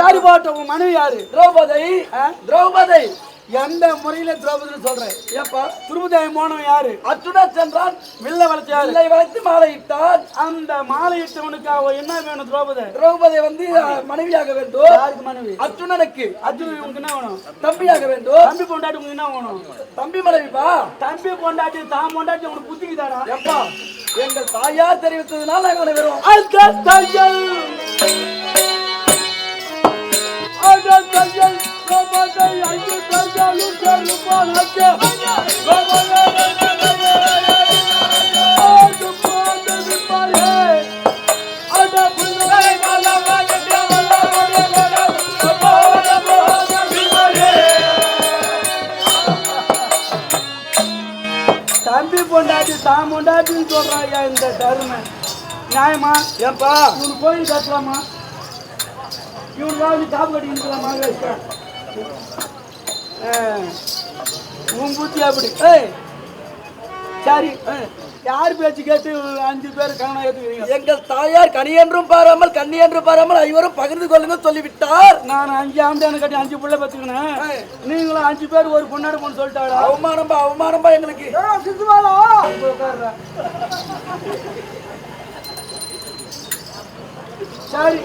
சரி போட்ட உன் மனைவி யாரு? திரௌபதி? திரௌபதி. எந்த முறையில திரௌபதினு சொல்றேன் ஏப்பா திருமதி மோனம் யாரு? அர்ஜுனா சென்றான். வில்ல வளர்ச்சி யாரு? இல்லை வளைத்து மாலையிட்டான் அந்த மாலையிட்டவனுக்கு அவ என்ன வேணும் திரௌபதி? திரௌபதி வந்து மனைவியாக வேண்டும். யாருக்கு மனைவி? அர்ஜுனனுக்கு. அர்ஜுன் உனக்கு என்ன வேணும்? தம்பியாக வேண்டும். தம்பி பொண்டாட்டி உனக்கு என்ன வேணும்? தம்பி மனைவிப்பா தம்பி பொண்டாட்டி தான் பொண்டாட்டி உனக்கு புத்திக்குதாடா? எப்பா? எங்கள் தாயார் தெரிவித்ததுனால நாங்கள் அனைவரும் அல்கல் தையல். அந்த தையல். கோபத்தை அங்கு தையலும் செருப்பானக்கு தம்பி பொண்டாட்டி தான் பொண்டாட்டின்னு சொல்றாயா இந்த தருமை? நியாயமா? ஏன்பா? இவனு கோயில் கட்டலாமா? இவனுக்காவது நீ காப்பு கட்டி உன் புத்தி அப்படி. ஏய் சரி ஆ யார் பேச்சு கேட்டு அஞ்சு பேர் கவனம் ஏற்றுக்கிறீங்க எங்கள் தாயார் கனியென்றும் பாராமல் கண்ணி என்றும் பாராமல் ஐவரும் பகிர்ந்து கொள்ளுங்க சொல்லிவிட்டார். நான் அஞ்சு ஆம்பளை கட்டி அஞ்சு பிள்ளை பத்துக்கினேன். நீங்களும் அஞ்சு பேர் ஒரு பொண்ணாடு பொண்ணு சொல்லிட்டாடா அவமானம்பா அவமானம்பா எங்களுக்கு. சரி.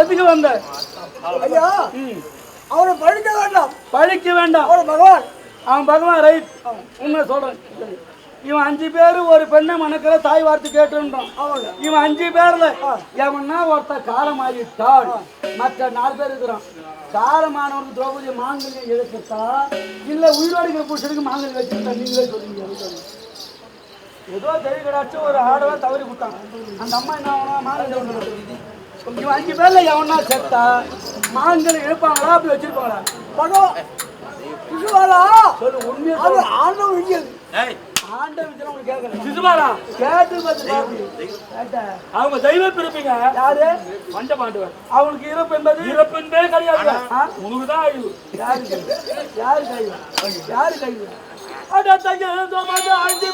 எதுக்கு வந்த? ஐயா. ம். அவரை பழிக்க வேண்டாம். பழிக்க வேண்டாம். அவர் பகவான். அவன் பகவான் ரைட் உண்மை சொல்றேன். இவன் அஞ்சு பேர் ஒரு பெண்ணை மணக்கிற தாய் வார்த்தை கேட்டுன்றான் இவன் அஞ்சு பேர்ல எவன்னா ஒருத்த காலமாகிட்டாள் மற்ற நாலு பேர் இருக்கிறான். காலமானவனுக்கு திரௌபதி மாங்கல்யம் எடுத்துட்டா இல்ல உயிரோடுங்கிற புருஷனுக்கு மாங்கல்யம் வச்சுட்டா நீங்களே சொல்லுங்க. ஏதோ தெரிய கிடாச்சு ஒரு ஆடவா தவறி விட்டான். அந்த அம்மா என்ன ஆகணும்? மாங்கல்யம். இவன் அஞ்சு பேர்ல எவனா செத்தா மாங்கல்யம் எடுப்பாங்களா அப்படி வச்சிருப்பாங்களா பகவான் சிசுவாலா சொல்லு உண்மையை அது. ஆண்டவன் விழியது ஆண்டவன் விஷயம் உனக்கு கேட்கல. சிசுபாலா, கேட்டு பார்த்து. அவங்க தெய்வ பிறப்பீங்க யாரு மண்ட மாட்டுவார் அவனுக்கு இறப்பு என்பது இறப்பு என்பதே கிடையாது? உனக்கு தான் அழிவு யாரு? யாரு கைது? யாரு கைது? அட தையல் சுமந்து அஞ்சு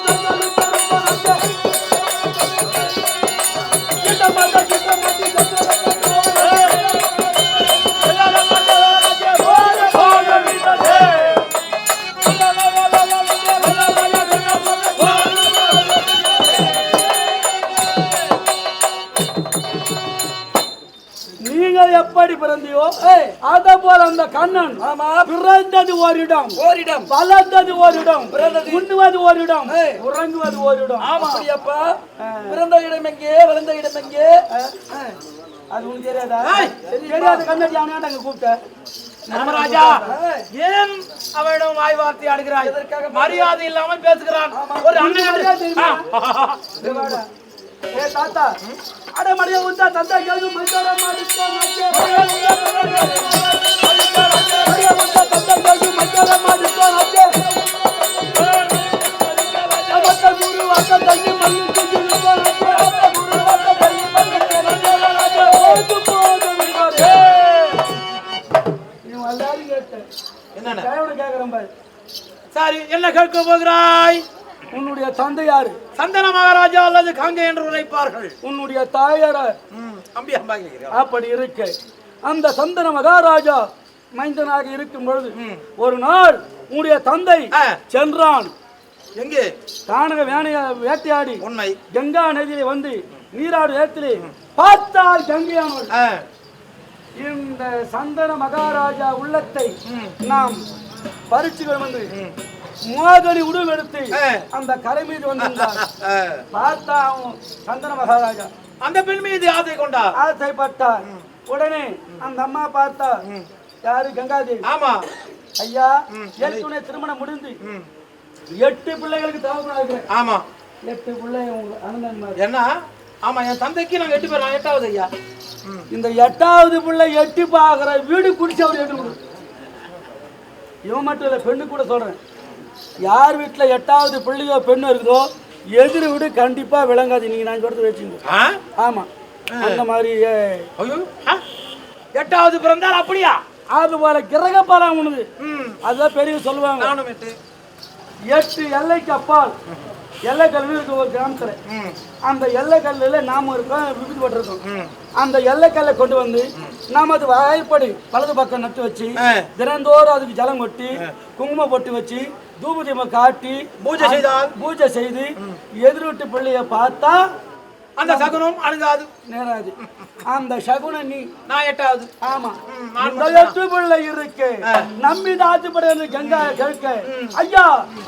எப்படி பிறந்தியோ? அத போல அந்த கண்ணன் ஆமா. பிறந்தது ஓரிடம். ஓரிடம். வளர்ந்தது ஓரிடம். பிறந்தது. உண்ணுவது ஓரிடம். உறங்குவது ஓரிடம். அப்படியாப்பா? பிறந்த இடம் எங்கே? வளர்ந்த இடம் எங்கே? அது உனக்கு தெரியாதா? தெரியாத கண்ணாடி அவனாண்ட அங்க கூப்பிட்ட? தர்மராஜா ஏன் அவனிடம் வாய் வார்த்தை ஆடுகிறாய்? மரியாதை இல்லாமல் பேசுகிறான். ஒரு அண்ணன் நாச்சே போது போது விடாதே நீ எல்லாரும் கேட்ட என்னென்ன? கேவன கேக்குறேன் பாரு. சரி என்ன கேட்க போகிறாய்? உன்னுடைய தந்தை யாரு? சந்தன மகாராஜா அல்லது காங்க என்று உரைப்பார்கள். உன்னுடைய தாயார. அப்படி இருக்க. அந்த சந்தன மகாராஜா மைந்தனாக இருக்கும் பொழுது ஒரு நாள் உன்னுடைய தந்தை. சென்றான். எங்கே? தானக வேணைய வேட்டையாடி உண்மை. கங்கா நதியிலே வந்து நீராடு ஏத்திலே பார்த்தால் கங்கையானவள் ஆ. இந்த சந்தன மகாராஜா உள்ளத்தை நாம் பறிச்சுகள் வந்து உருவெடுத்து ஆ. அந்த கரை மீது வந்திருந்தார். ஆ. பார்த்தா அவன் சந்தன மகாராஜா. அந்த பெண் மீது ஆசை கொண்டார். ஆசைப்பட்டார். உடனே அந்த அம்மா பார்த்தா யாரு? கங்காதேவி. ஆமா. ஐயா ஏற்கனவே திருமணம் முடிந்து. எட்டு பிள்ளைகளுக்கு தகவல் ஆமா. எட்டு பிள்ளை அண்ணன் என்ன? ஆமா என் தந்தைக்கு நாங்க எட்டு பேர்? எட்டாவது ஐயா. இந்த எட்டாவது பிள்ளை எட்டி பாக்குற வீடு குடிச்சு அவர் எட்டு. இவன் மட்டும் இல்லை பெண்ணு கூட சொல்றேன். யார் வீட்டுல எட்டாவது பிள்ளையோ பெண்ணோ இருக்குதோ எதிர் வீடு கண்டிப்பா விளங்காது. நீங்க நான் சொல்றது வச்சுங்க. ஆ? ஆமா. அந்த மாதிரி? எட்டாவது பிறந்தால் அப்படியா? அது போல கிரக பலம் உனது அதுதான் பெரிய சொல்லுவாங்க. எட்டு எல்லைக்கு அப்பால் எல்லைக்கல் இருக்கு ஒரு கிராமத்துல. அந்த எல்லைக்கல்லுல நாம இருக்கோம். விபத்து பட்டிருக்கோம் அந்த எல்லைக்கல்லை கொண்டு வந்து நாம அது வாய்ப்படி வலது பக்கம் நட்டு வச்சு. தினந்தோறும் அதுக்கு ஜலம் கொட்டி குங்குமம் பொட்டு வச்சு தூபதீபம் காட்டி பூஜை செய்தால்? பூஜை செய்து எதிர்விட்டு பிள்ளைய பார்த்தா அந்த சகுனம் அணுகாது. நேராது. அந்த சகுன நீ நான் எட்டாவது. ஆமா. இந்த எட்டு பிள்ளை இருக்கு. நம்பி ஆத்துப்பட கங்கா கேட்க. ஐயா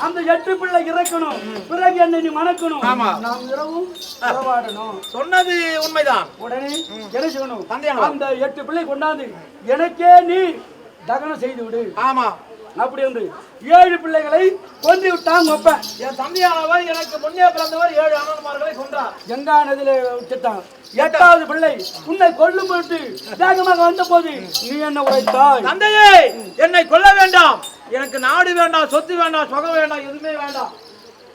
அந்த எட்டு பிள்ளை இறக்கணும். பிறகு என்னை நீ மணக்கணும். நாம் இரவும் உறவாடணும் சொன்னது உண்மைதான். உடனே என்ன செய்யணும். அந்த எட்டு பிள்ளை கொண்டாந்து எனக்கே நீ தகனம் செய்து விடு ஆமா. அப்படி என்று ஏழு பிள்ளைகளை கொன்று விட்டான் ஒப்பன் என் தந்தையானவர் எனக்கு முன்னே பிறந்தவர் ஏழு அண்ணன்மார்களை கொன்றார். கங்கா நதியில விட்டுட்டான். எட்டாவது பிள்ளை உன்னை கொல்லும் பொருட்டு வேகமாக வந்த போது நீ என்ன உரைத்தாய் தந்தையே என்னை கொல்ல வேண்டாம். எனக்கு நாடு வேண்டாம் சொத்து வேண்டாம் சுகம் வேண்டாம் எதுவுமே வேண்டாம்.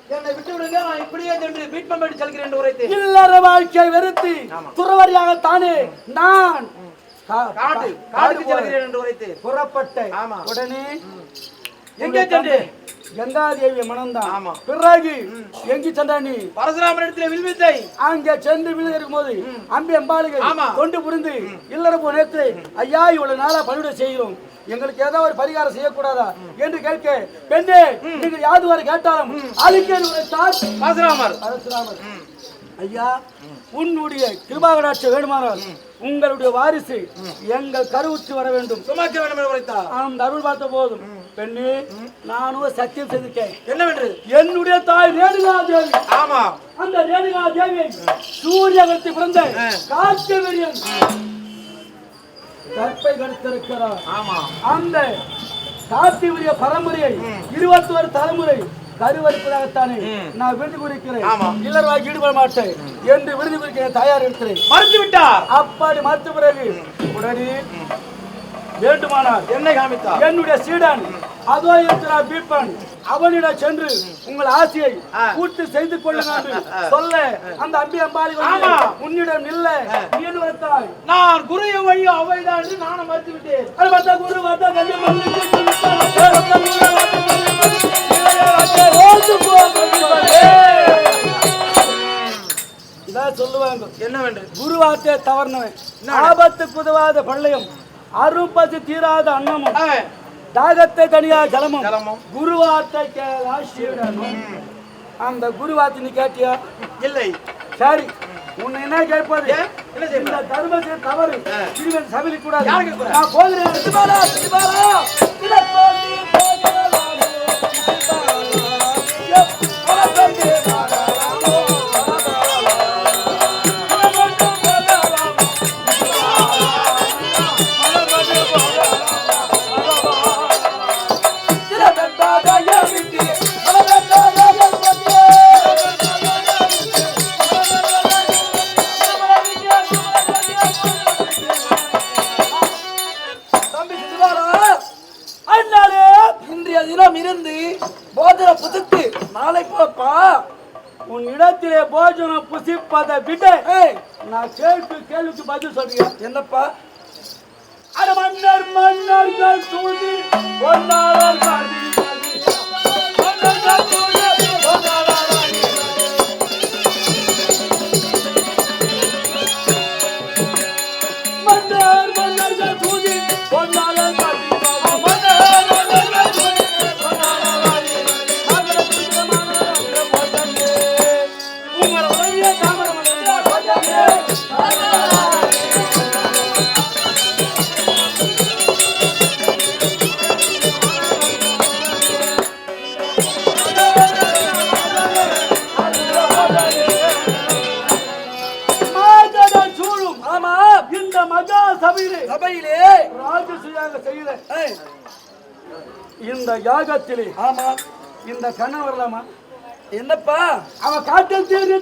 என்னை விட்டு விடுங்க நான் இப்படியே சென்று பண்ணி செல்கிறேன் என்று உரைத்தேன். இல்லற வாழ்க்கையை வெறுத்து துறவரியாகத்தானே நான் கா- காடு காடுக்கு காடு செல்கிறேன் என்று ஆமா. உடனே எங்கே சென்று? கங்காதேவியை மணந்தான். ஆமா. பிறகு எங்கு சென்றா நீ? பரசுராமன் இடத்துல வில்வித்தை அங்க சென்று விழுந்து இருக்கும்போது அம்பி அம்பாளுகை ஆமா. கொண்டு புரிந்து இல்லற நேரத்தில் ஐயா இவ்வளவு நாளா பணிவிடை செய்கிறோம். எங்களுக்கு ஏதாவது ஒரு பரிகாரம் செய்யக்கூடாதா? என்று கேட்க பெண்ணே நீங்கள் யாது வரை கேட்டாலும் உரைத்தார் பரசுராமர். பரசுராமர். ஐயா உன்னுடைய கிருபாகடாட்சி வேண்டுமானால் உங்களுடைய வாரிசு எங்கள் கருவுற்று வர வேண்டும். சுமக்க வேண்டும் அருள் பார்த்த போதும். பெண்ணு நானும் சத்தியம் செய்திருக்கேன் என்னவென்று? என்னுடைய தாய் ரேணுகா தேவி. ஆமா. அந்த ரேணுகா தேவியை சூரியகத்தை பிறந்த கார்த்திவீரியன் கற்பை கடுத்திருக்கிறார். ஆமா. அந்த கார்த்திவீரிய பரம்பரையை இருபத்தோரு தலைமுறை கருவறுப்பதாகத்தானே நான் விருது குறிக்கிறேன். இல்லறவாக ஈடுபட மாட்டேன். என்று விருது குறிக்கிறேன் தயார் இருக்கிறேன் மறுத்து விட்டார் அப்படி மறுத்த பிறகு உடனே வேண்டுமானால் என்னை காமித்தார் என்னுடைய சீடன் அதோ இருக்கிற பீப்பன் அவனிடம் சென்று உங்கள் ஆசையை. பூர்த்தி செய்து கொள்ளுங்கள் என்று சொல்ல அந்த அம்பி அம்பாளி வந்து. உன்னிடம் இல்ல நீ நான் குருய வழி அவைதான் என்று நானும் மறுத்து விட்டேன் குரு பார்த்தா சொல்லுவாங்க. என்னவென்று குரு வார்த்தையை தவறினவன். ஆபத்துக்கு உதவாத பள்ளையும் அரும்பசி தீராத அன்னமும் தாகத்தை தனியா ஜலமும். குருவார்த்தை கேளா சீடனும் அந்த குருவார்த்தை நீ கேட்டியா? இல்லை. சரி. உன்னை என்ன கேட்பது? என்ன? இந்த தர்மத்தை தவறு. சபையில் கூடாது. யாருக்கு கூடாது? நான் போகிறேன். புதுத்து. நாளை போப்பா உன் இடத்திலே போஜனம் புசிப்பதை விட ஏய். நான் கேள்வி கேள்விக்கு பதில் சொல்றேன் என்னப்பா? அட மன்னர் மன்னர்கள் பொன்னாளர் இந்த யாகத்திலே ஆமா இந்த கண்ணன் வரலாமா என்னப்பா? அவன் காட்டில் தீர்ந்து